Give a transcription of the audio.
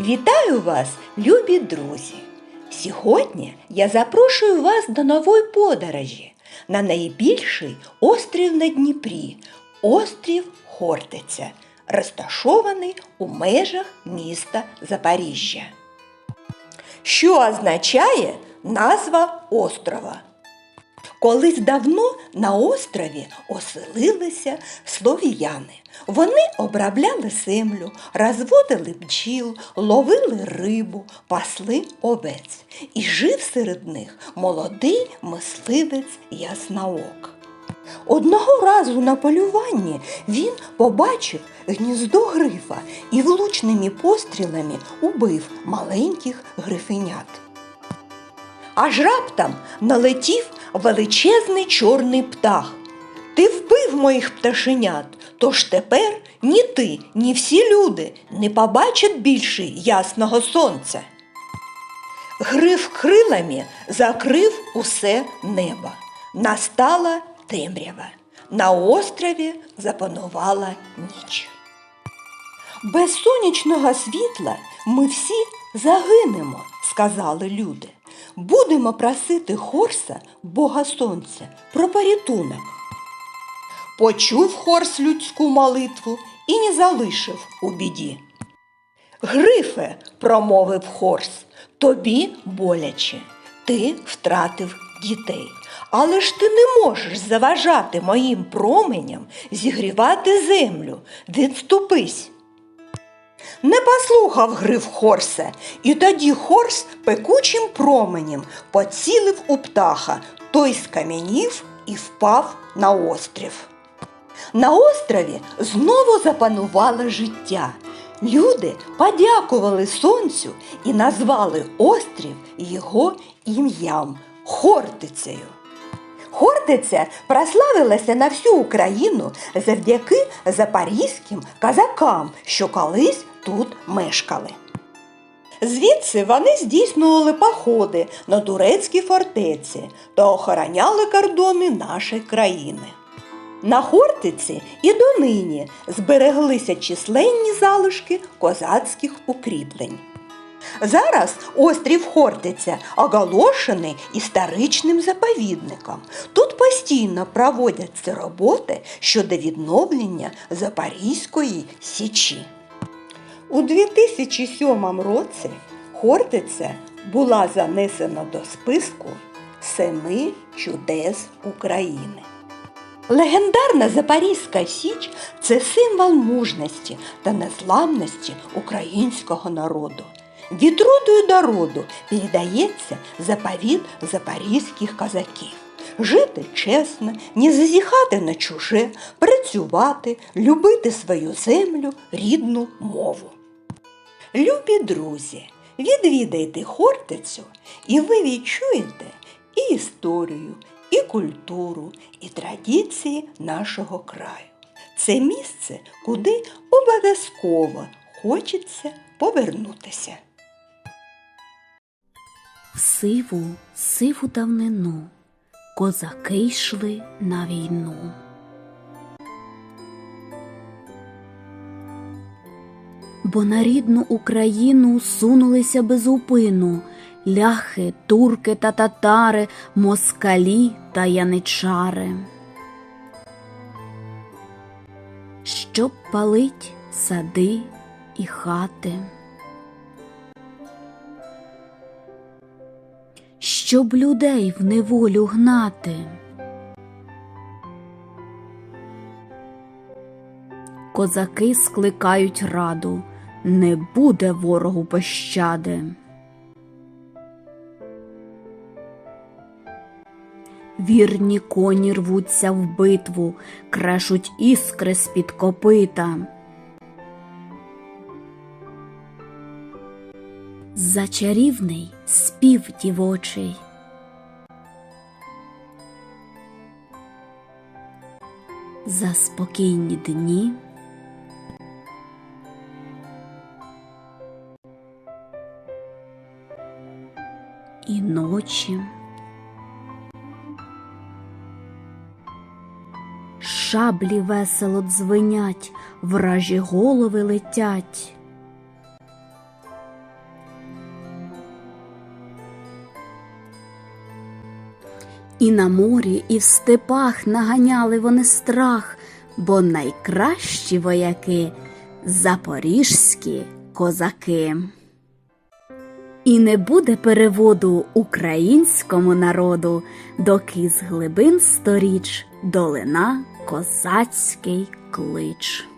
Вітаю вас, любі друзі! Сьогодні я запрошую вас до нової подорожі на найбільший острів на Дніпрі острів Хортиця, розташований у межах міста Запоріжжя. Що означає назва острова? Колись давно на острові оселилися слов'яни. Вони обробляли землю, розводили бджіл, ловили рибу, пасли овець. І жив серед них молодий мисливець Яснаок. Одного разу на полюванні він побачив гніздо грифа і влучними пострілами убив маленьких грифенят. Аж раптом налетів величезний чорний птах. Ти вбив моїх пташенят, тож тепер ні ти, ні всі люди не побачать більше ясного сонця. Гриф крилами закрив усе небо. Настала темрява. На острові запанувала ніч. Без сонячного світла ми всі загинемо, сказали люди. Будемо просити Хорса, Бога Сонця, про порятунок. Почув Хорс людську молитву і не залишив у біді. Грифе, промовив Хорс, тобі боляче. Ти втратив дітей. Але ж ти не можеш заважати моїм променям зігрівати землю. Відступись. Не послухав гриф Хорса, і тоді Хорс пекучим променем поцілив у птаха, той скам'янів і впав на острів. На острові знову запанувало життя. Люди подякували сонцю і назвали острів його ім'ям Хортицею. Хортиця прославилася на всю Україну завдяки запорізьким казакам, що колись тут мешкали. Звідси вони здійснювали походи на турецькі фортеці та охороняли кордони нашої країни. На Хортиці і донині збереглися численні залишки козацьких укріплень. Зараз острів Хортиця оголошений історичним заповідником. Тут постійно проводяться роботи щодо відновлення Запорізької січі. У 2007 році Хортиця була занесена до списку Семи чудес України. Легендарна Запорізька Січ це символ мужності та незламності українського народу. Від роду до роду передається заповіт запорізьких козаків. Жити чесно, не зазіхати на чуже, працювати, любити свою землю, рідну мову. Любі друзі, відвідайте Хортицю, і ви відчуєте і історію, і культуру, і традиції нашого краю. Це місце, куди обов'язково хочеться повернутися. В сиву, сиву давнину козаки йшли на війну. Бо на рідну Україну сунулися без упину ляхи, турки та татари, москалі та яничари. Щоб палить сади і хати. щоб людей в неволю гнати. Козаки скликають раду, не буде ворогу пощади. Вірні коні рвуться в битву, крешуть іскри з-під копита. За чарівний спів дівочий. За спокійні дні. і ночі. Шаблі весело дзвенять, вражі голови летять. І на морі, і в степах наганяли вони страх, бо найкращі вояки запоріжські козаки. І не буде переводу українському народу, доки з глибин сторіч долина козацький клич.